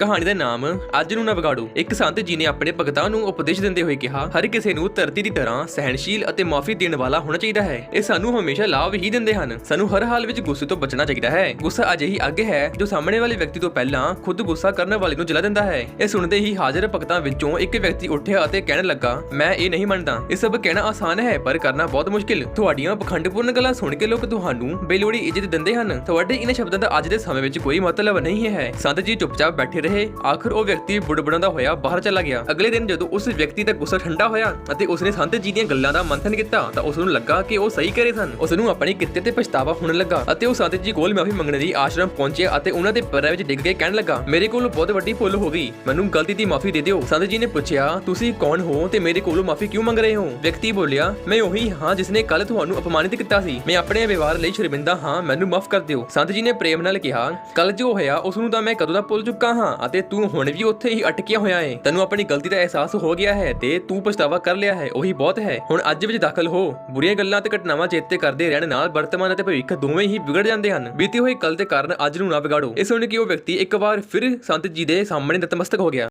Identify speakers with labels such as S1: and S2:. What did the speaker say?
S1: ਕਹਾਣੀ ਦਾ ਨਾਮ ਅੱਜ ਨੂੰ ਨਾ ਵਿਗਾੜੋ। ਇੱਕ ਸੰਤ ਜੀ ਨੇ ਆਪਣੇ ਭਗਤਾਂ ਨੂੰ ਉਪਦੇਸ਼ ਦਿੰਦੇ ਹੋਏ ਕਿਹਾ, ਹਰ ਕਿਸੇ ਨੂੰ ਧਰਤੀ ਦੀ ਤਰ੍ਹਾਂ ਸਹਿਣਸ਼ੀਲ ਅਤੇ ਮਾਫੀ ਦੇਣ ਵਾਲਾ ਹੋਣਾ ਚਾਹੀਦਾ ਹੈ। ਇਹ ਸਾਨੂੰ ਹਮੇਸ਼ਾ ਲਾਭ ਹੀ ਦਿੰਦੇ ਹਨ। ਸਾਨੂੰ ਹਰ ਹਾਲ ਵਿੱਚ ਗੁੱਸੇ ਤੋਂ ਬਚਣਾ ਚਾਹੀਦਾ ਹੈ। ਗੁੱਸਾ ਅਜਿਹੀ ਅੱਗ ਹੈ, ਜੋ ਸਾਹਮਣੇ ਵਾਲੇ ਵਿਅਕਤੀ ਤੋਂ ਪਹਿਲਾਂ ਖੁਦ ਗੁੱਸਾ ਕਰਨ ਵਾਲੇ ਨੂੰ ਜਲਾ ਦਿੰਦਾ ਹੈ। ਇਹ ਸੁਣਦੇ ਹੀ ਹਾਜ਼ਰ ਭਗਤਾਂ ਵਿੱਚੋਂ ਇੱਕ ਵਿਅਕਤੀ ਉੱਠਿਆ ਅਤੇ ਕਹਿਣ ਲੱਗਾ, ਮੈਂ ਇਹ ਨਹੀਂ ਮੰਨਦਾ। ਇਹ ਸਭ ਕਹਿਣਾ ਆਸਾਨ ਹੈ, ਪਰ ਕਰਨਾ ਬਹੁਤ ਮੁਸ਼ਕਿਲ। ਤੁਹਾਡੀਆਂ ਪਖੰਡਪੂਰਨ ਗੱਲਾਂ ਸੁਣ ਕੇ ਲੋਕ ਤੁਹਾਨੂੰ ਬੇਲੋੜੀ ਇੱਜ਼ਤ ਦਿੰਦੇ ਹਨ। ਤੁਹਾਡੇ ਇਹਨਾਂ ਸ਼ਬਦਾਂ ਦਾ ਅੱਜ ਦੇ ਸਮੇਂ ਵਿੱਚ ਕੋਈ ਮਤਲਬ ਨਹੀਂ ਹੈ। ਸੰਤ ਜੀ ਚੁੱਪਚਾਪ ਬੈਠੇ ਰਹੇ, ਆਖਰ ਉਹ ਵਿਅਕਤੀ ਬੁੜਬੁੜਾਉਂਦਾ ਹੋਇਆ, ਬਾਹਰ ਚਲਾ ਗਿਆ। ਅਗਲੇ ਦਿਨ ਜਦੋਂ ਉਸ ਵਿਅਕਤੀ ਦਾ ਗੁੱਸਾ ਠੰਡਾ ਹੋਇਆ ਅਤੇ ਉਸਨੇ ਸੰਤ ਜੀ ਦੀਆਂ ਗੱਲਾਂ ਦਾ ਮੰਥਨ ਕੀਤਾ, ਤਾਂ ਉਸ ਨੂੰ ਲੱਗਾ ਕਿ ਉਹ ਸਹੀ ਕਰੇ ਸਨ। ਉਸ ਨੂੰ ਆਪਣੀ ਕਿੱਤੇ ਤੇ ਪਛਤਾਵਾ ਹੋਣ ਲੱਗਾ ਅਤੇ ਉਹ ਸੰਤ ਜੀ ਕੋਲ ਮਾਫੀ ਮੰਗਣ ਲਈ ਆਸ਼ਰਮ ਪਹੁੰਚਿਆ ਅਤੇ ਉਹਨਾਂ ਦੇ ਪੈਰਾਂ ਵਿੱਚ ਡਿੱਗ ਕੇ ਕਹਿਣ ਲੱਗਾ, ਮੇਰੇ ਕੋਲ ਬਹੁਤ ਵੱਡੀ ਭੁੱਲ ਹੋ ਗਈ। ਮੈਨੂੰ ਗਲਤੀ ਦੀ ਮਾਫੀ ਦੇ ਦਿਓ। ਸੰਤ ਜੀ ਨੇ ਪੁੱਛਿਆ, ਤੁਸੀਂ ਕੌਣ ਹੋ ਤੇ ਮੇਰੇ ਕੋਲੋਂ ਮਾਫੀ ਕਿਉਂ ਮੰਗ ਰਹੇ ਹੋ? ਵਿਅਕਤੀ ਬੋਲਿਆ, ਮੈਂ ਉਹੀ ਹਾਂ ਜਿਸਨੇ ਕੱਲ ਤੁਹਾਨੂੰ ਅਪਮਾਨਿਤ ਕੀਤਾ ਸੀ। ਮੈਂ ਆਪਣੇ ਵਿਵਹਾਰ ਲਈ ਸ਼ਰਮਿੰਦਾ ਹਾਂ। ਮੈਨੂੰ ਮਾਫ ਕਰ ਦਿਓ। ਸੰਤ ਜੀ ਨੇ ਪ੍ਰੇਮ ਨਾਲ ਕਿਹਾ ਕੱਲ ਜੋ ਹੋਇਆ ਉਸ ਨੂੰ ਤਾਂ ਮੈਂ ਕਦੋਂ ਦਾ ਭੁੱਲ ਚੁੱਕਾ ਹਾਂ? ਅਤੇ ਤੂੰ ਹੁਣ ਵੀ ਉੱਥੇ ਹੀ ਅਟਕਿਆ ਹੋਇਆ ਹੈ ਤੈਨੂੰ ਆਪਣੀ ਗਲਤੀ ਦਾ ਅਹਿਸਾਸ ਹੋ ਗਿਆ ਹੈ ਤੇ ਤੂੰ ਪਛਤਾਵਾ ਕਰ ਲਿਆ ਹੈ, ਉਹੀ ਬਹੁਤ ਹੈ। ਹੁਣ ਅੱਜ ਵਿੱਚ ਦਾਖਲ ਹੋ। ਬੁਰੀਆਂ ਗੱਲਾਂ ਤੇ ਘਟਨਾਵਾਂ ਚੇਤੇ ਕਰਦੇ ਰਹਿਣ ਨਾਲ ਵਰਤਮਾਨ ਅਤੇ ਭਵਿੱਖ ਦੋਵੇਂ ਹੀ ਵਿਗੜ ਜਾਂਦੇ ਹਨ। ਬੀਤੀ ਹੋਈ ਕੱਲ ਦੇ ਕਾਰਨ ਅੱਜ ਨੂੰ ਨਾ ਵਿਗਾੜੋ। ਇਹ ਸੁਣ ਕੇ ਉਹ ਵਿਅਕਤੀ ਇੱਕ ਵਾਰ ਫਿਰ ਸੰਤ ਜੀ ਦੇ ਸਾਹਮਣੇ ਨਤਮਸਤਕ ਹੋ ਗਿਆ।